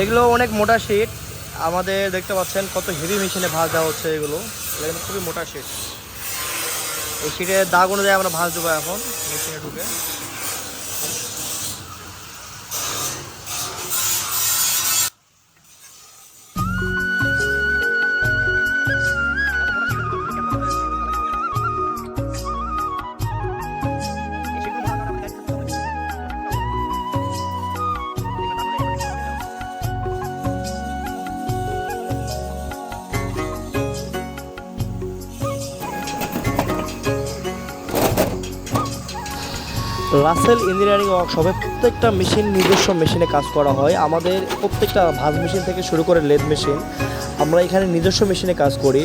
এগুলো অনেক মোটা শিট। আমাদের দেখতে পাচ্ছেন কত হেভি মেশিনে ভাঁজ দেওয়া হচ্ছে এগুলো। এগুলো খুবই মোটা শিট। এই শিটের দাগ অনুযায়ী আমরা ভাঁজ দেবো এখন মেশিনে ঢুকে। রাসেল ইঞ্জিনিয়ারিং ওয়ার্কশপে প্রত্যেকটা মেশিন নিজস্ব মেশিনে কাজ করা হয়। আমাদের প্রত্যেকটা ভাজ মেশিন থেকে শুরু করে লেদ মেশিন আমরা এখানে নিজস্ব মেশিনে কাজ করি।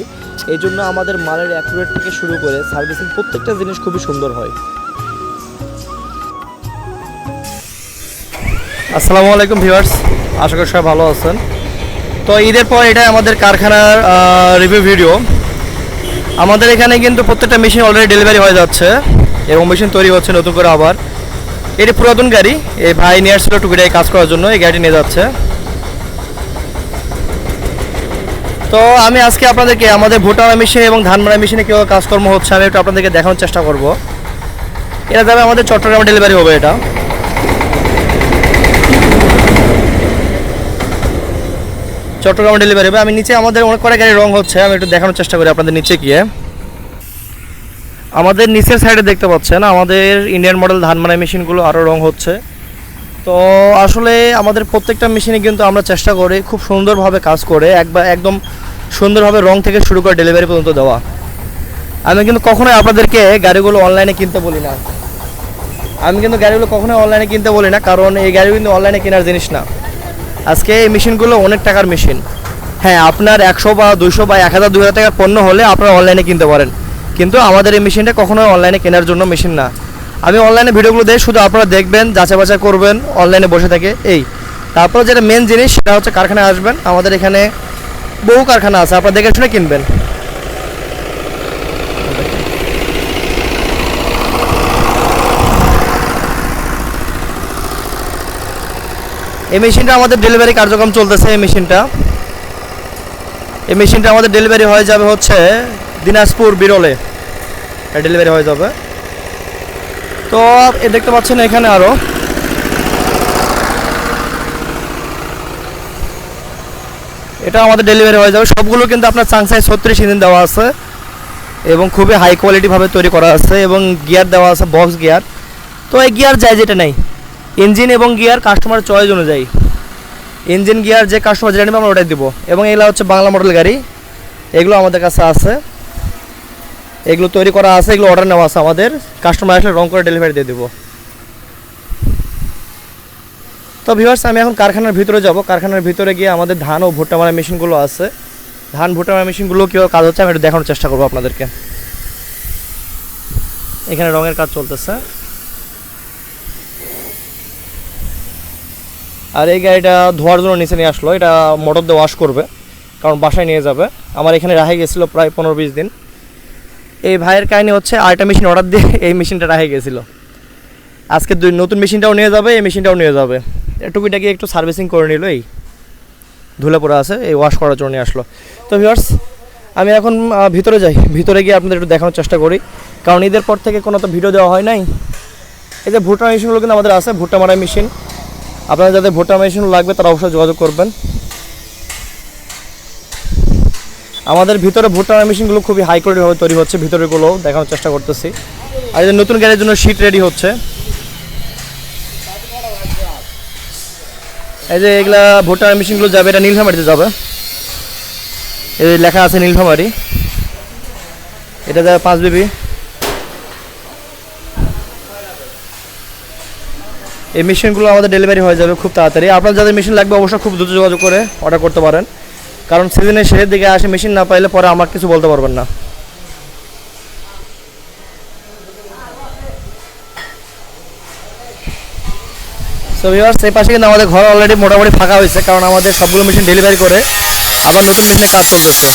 এই জন্য আমাদের মালের অ্যাকুরেট থেকে শুরু করে সার্ভিসিং প্রত্যেকটা জিনিস খুবই সুন্দর হয়। আসসালামু আলাইকুম ভিউয়ার্স, আশা করি সবাই ভালো আছেন। তো ঈদের পর এটা আমাদের কারখানার রিভিউ ভিডিও আমাদের এখানে কিন্তু প্রত্যেকটা মেশিন অলরেডি ডেলিভারি হয়ে যাচ্ছে। এবং মেশিন তৈরি হচ্ছে নতুন করে আবার। এটি পুরাতন গাড়ি, এই ভাই নিয়ে আসছিল টুকিটাই কাজ করার জন্য, এই গাড়িটি নিয়ে যাচ্ছে। তো আমি আজকে আপনাদেরকে আমাদের ভুটানা মেশিন এবং ধান মারা মেশিনে কীভাবে কাজকর্ম হচ্ছে আমি একটু আপনাদেরকে দেখানোর চেষ্টা করব। এটা যাবে আমাদের চট্টগ্রামে ডেলিভারি হবে এটা। চট্টগ্রামে ডেলিভারি হবে। আমি নিচে আমাদের অনেক কটা গাড়ি রং হচ্ছে, আমি একটু দেখানোর চেষ্টা করি আপনাদের নিচে গিয়ে। আমাদের নিচের সাইডে দেখতে পাচ্ছেন, আমাদের ইন্ডিয়ান মডেল ধান মারাই মেশিনগুলো আরও রং হচ্ছে। তো আসলে আমাদের প্রত্যেকটা মেশিনে কিন্তু আমরা চেষ্টা করি খুব সুন্দরভাবে কাজ করে, একবার একদম সুন্দরভাবে রং থেকে শুরু করে ডেলিভারি পর্যন্ত দেওয়া। আমি কিন্তু কখনোই আপনাদেরকে গাড়িগুলো অনলাইনে কিনতে বলি না। আমি কিন্তু গাড়িগুলো কখনোই অনলাইনে কিনতে বলি না, কারণ এই গাড়ি কিন্তু অনলাইনে কেনার জিনিস না। আজকে এই মেশিনগুলো অনেক টাকার মেশিন হ্যাঁ আপনার একশো বা দুশো বা এক হাজার দু হাজার টাকার পণ্য হলে আপনারা অনলাইনে কিনতে পারেন। কিন্তু আমাদের এই মেশিনটা কখনোই অনলাইনে কেনার জন্য মেশিন না। আমি অনলাইনে ভিডিওগুলো দিই, শুধু আপনারা দেখবেন, যাচাই বাছাই করবেন অনলাইনে বসে থাকে, এই। তারপর যেটা মেন জিনিস, সেটা হচ্ছে কারখানায় আসবেন। আমাদের এখানে বহু কারখানা আছে, আপনারা দেখে শুনে কিনবেন। এই মেশিনটা আমাদের ডেলিভারি কার্যক্রম চলতেছে, এই মেশিনটা এই মেশিনটা আমাদের ডেলিভারি হয়ে যাবে হচ্ছে দিনাজপুর বিরলে ডেলিভারি হয়ে যাবে। তো এ দেখতে পাচ্ছেন এখানে আরও এটা আমাদের ডেলিভারি হয়ে যাবে। সবগুলো কিন্তু আপনার চাংসাই ছত্রিশ ইঞ্জিন দেওয়া আছে এবং খুবই হাই কোয়ালিটিভাবে তৈরি করা আছে এবং গিয়ার দেওয়া আছে বক্স গিয়ার তো এই গিয়ার যায় যেটা নেই। ইঞ্জিন এবং গিয়ার কাস্টমার চয়েস অনুযায়ী। ইঞ্জিন গিয়ার যে কাস্টমার যেটা নেবে আমরা ওটাই দেবো। এবং এগুলো হচ্ছে বাংলা মডেল গাড়ি। এগুলো আমাদের কাছে আছে। এগুলো তৈরি করা আছে, এগুলো অর্ডার নেওয়া আছে আমাদের। কাস্টমার আসলে রং করে ডেলিভারি দিয়ে দেবো। তো ভিউয়ার্স আমি এখন কারখানার ভিতরে যাব। কারখানার ভিতরে গিয়ে আমাদের ধান ও ভুট্টা মারা মেশিনগুলো আছে। ধান, ভুট্টা মারা মেশিনগুলো কীভাবে কাজ হচ্ছে, আমি একটু দেখানোর চেষ্টা করব আপনাদেরকে। এখানে রঙের কাজ চলতেছে। আর এই গাড়িটা ধোয়ার জন্য নিচে নিয়ে আসলো। এটা মোটর দিয়ে ওয়াশ করবে, কারণ বাসায় নিয়ে যাবে। আমার এখানে রাহে গেছিল প্রায় পনেরো বিশ দিন। এই ভাইয়ের কাহিনী হচ্ছে আরেকটা মেশিন অর্ডার দিয়ে এই মেশিনটা রাখে গেছিল। আজকে দুই নতুন মেশিনটাও নিয়ে যাবে, এই মেশিনটাও নিয়ে যাবে। টুকিটাকি একটু সার্ভিসিং করে নিল এই। ধুলে পড়ে আছে, এই ওয়াশ করার জন্য আসলো। তো ভিউয়ার্স আমি এখন ভিতরে যাই। ভিতরে গিয়ে আপনাদের একটু দেখানোর চেষ্টা করি। কারণ ঈদের পর থেকে কোনো তো ভিডিও দেওয়া হয় নাই। এই যে ভুট্টা মেশিনগুলো কিন্তু আমাদের আছে, ভুট্টা মারাই মেশিন আপনারা যাদের ভোটার মেশিন লাগবে তারা অবশ্যই যোগাযোগ করবেন। আমাদের ভিতরে ভোটার মেশিনগুলো খুবই হাই কোয়ালিটিভাবে তৈরি হচ্ছে, ভিতরেগুলো দেখানোর চেষ্টা করতেছি। আর যে নতুন গাড়ির জন্য শীট রেডি হচ্ছে। এই যে এগুলা ভোটার মেশিনগুলো যাবে, এটা নীলফামারিতে যাবে। এই যে লেখা আছে নীলফামারি। এটা যাবে পাঁচ বিবি। এই মেশিনগুলো আমাদের ডেলিভারি হয়ে যাবে খুব তাড়াতাড়ি। আপনার যাদের মেশিন লাগবে, অবশ্যই খুব দ্রুত যোগাযোগ করে অর্ডার করতে পারেন। কারণ সিজনের শেষের দিকে আসে মেশিন না পাইলে পরে আমার কিছু বলতে পারবেন না। সো ভিউয়ার্স এই পাশে কিন্তু আমাদের ঘর অলরেডি মোটামুটি ফাঁকা হয়েছে, কারণ আমাদের সবগুলো মেশিন ডেলিভারি করে আবার নতুন মেশিনে কাজ চলতেছে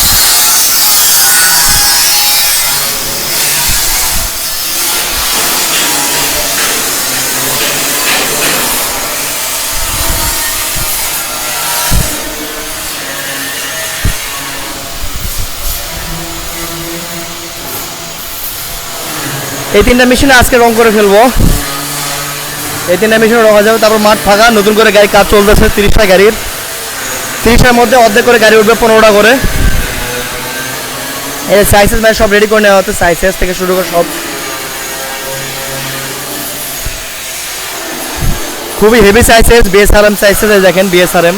এই তিনটা মেশিনে আজকে রং করে ফেলব। এই তিনটা মেশিনে রং হয়ে যাবে, তারপর মাঠ ফাঁকা, নতুন করে গাড়ি কাজ চলতেছে, তিরিশটা গাড়ির। তিরিশটার মধ্যে অর্ধেক করে গাড়ি উঠবে পনেরোটা করে। এই সাইসেস ভাই, সব রেডি করে নেওয়া হচ্ছে সাইসেস থেকে শুরু করে সব। খুবই হেভি সাইসেস বিএসআরএম সাইসেস দেখেন বিএসআরএম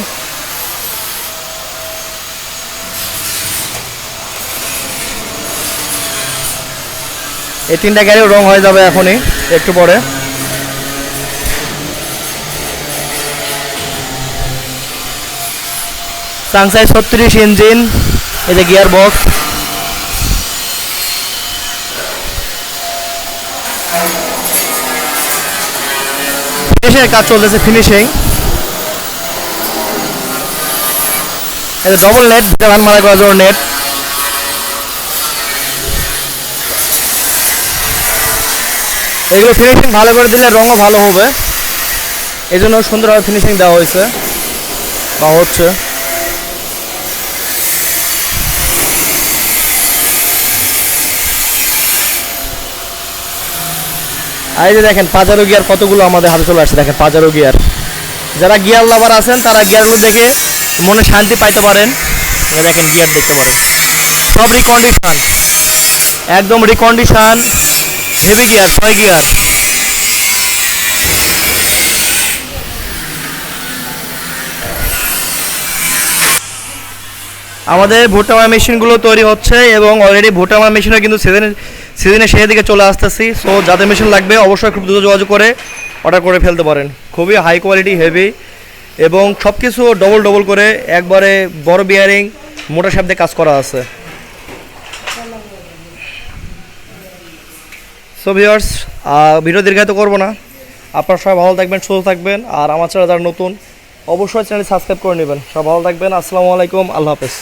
এই তিনটা গাড়িও রং হয়ে যাবে এখনই, একটু পরে। সাংসাই ছত্রিশ ইঞ্জিন এই যে গিয়ার বক্স ফিনিশিং কাজ চলতেছে ফিনিশিং এই ডবল নেট ধান মারা করার জন্য নেট এগুলো ফিনিশিং ভালো করে দিলে রঙও ভালো হবে। এই জন্য সুন্দরভাবে ফিনিশিং দেওয়া হয়েছে। বা হচ্ছে। এই যে দেখেন, পাজারো গিয়ার কতগুলো আমাদের হাতে চলে আসছে, দেখেন পাজারো গিয়ার। যারা গিয়ার লাভার আছেন, তারা গিয়ারগুলো দেখে মনে শান্তি পাইতে পারেন। দেখেন গিয়ার দেখতে পারেন। সব রিকন্ডিশন একদম রিকন্ডিশন হেভি গিয়ার ছয় গিয়ার আমাদের ভুট্টামা মেশিনগুলো তৈরি হচ্ছে এবং অলরেডি ভুট্টামা মেশিনও কিন্তু সিজনের সিজনের শেষের দিকে চলে আসতেছি। সো যাদের মেশিন লাগবে, অবশ্যই খুব দ্রুত যোগাযোগ করে অর্ডার করে ফেলতে পারেন। খুবই হাই কোয়ালিটি হেভি এবং সব কিছু ডবল ডবল করে একবারে বড় বিয়ারিং মোটর শব্দে কাজ করা আছে। সো ভিউয়ার্স ভিডিও দীর্ঘায়িত করব না। আপনারা সবাই ভালো থাকবেন, সুস্থ থাকবেন, আর আমার চ্যানেল যারা নতুন, অবশ্যই চ্যানেল সাবস্ক্রাইব করে নেবেন। সব ভালো থাকবেন, আসসালামু আলাইকুম, আল্লাহ হাফেজ।